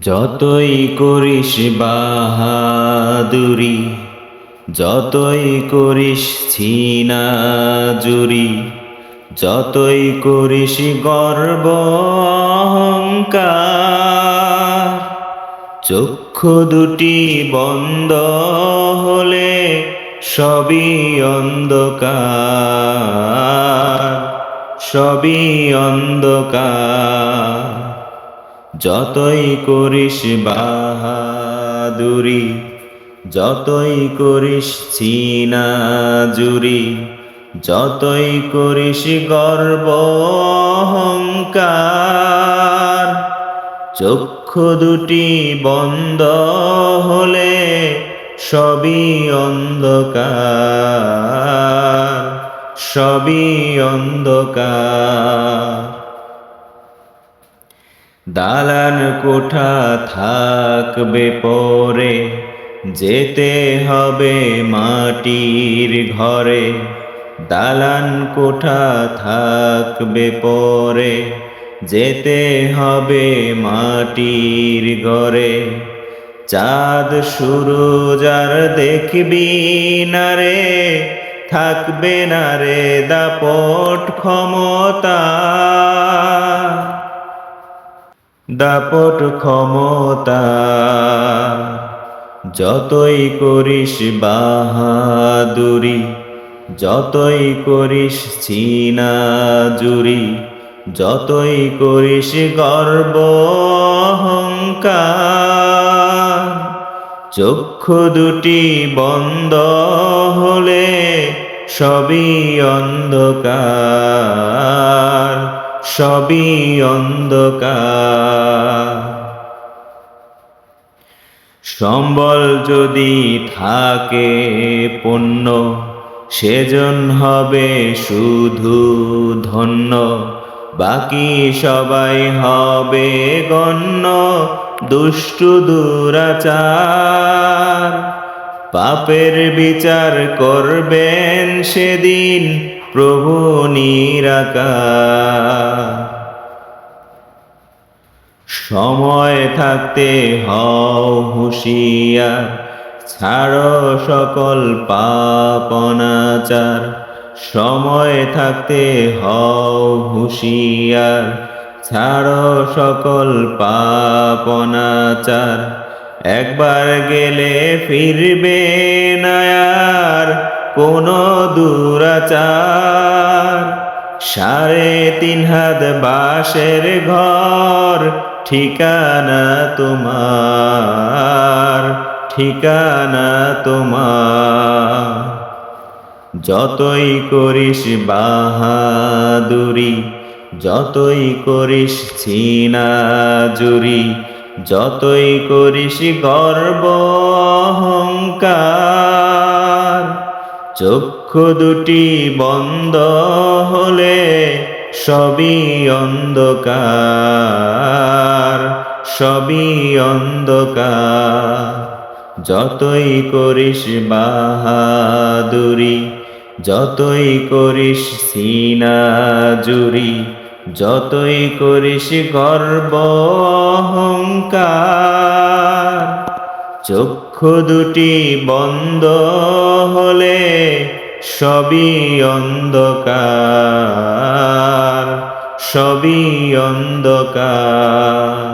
যতই করিস বাহাদুরি, যতই করিস ছিনা জুরি যতই করিস গর্ব অহংকার, চক্ষু দুটি বন্ধ হলে সবই অন্ধকার সবই অন্ধকার। যতই করিস বাহাদুরি, যতই করিস চীনা জুরি যতই করিস গর্ব অহংকার, চক্ষু দুটি বন্ধ হলে সবই অন্ধকার সবই অন্ধকার। দালান কোঠা থাকবে পরে, যেতে হবে মাটির ঘরে। দালান কোঠা থাকবে পরে, যেতে হবে মাটির ঘরে। চাঁদ সুরজ আর দেখবি না রে, থাকবে না রে দাপট ক্ষমতা। দাপট ক্ষমতা, যতই করিস বাহাদুরি, যতই করিস চীনা জুরি যতই করিস গর্ব অহংকার, চক্ষু দুটি বন্ধ হলে সবই অন্ধকার। সবই অন্ধকার। সম্বল যদি থাকে পণ্য, সেজন হবে শুধু ধন্য। বাকি সবাই হবে গণ্য, দুষ্টু দুরাচার। পাপের বিচার করবেন সেদিন প্রভু নিরাকার সময় থাকতে হও হুঁশিয়ার, ছাড়ো সকল পাপনাচার সময় থাকতে হও হুঁশিয়ার, ছাড়ো সকল পাপনাচার একবার গেলে ফিরবে না আর কোনো দুরাচার। সাড়ে তিন হাত বাসের ঘর, ঠিকানা তোমার ঠিকানা তোমার। যতই করিস বাহাদুরি, যতই করিস ছিনা জুরি যতই করিস গর্ব অহংকার চক্ষু দুটি বন্ধ হলে সবই অন্ধকার সবই অন্ধকার। যতই করিস বাহাদুরি, যতই করিস সিনা জুরি যতই করিস গর্ব অহংকার চক্ষু দুটি বন্ধ হলে সবই অন্ধকার সবই অন্ধকার।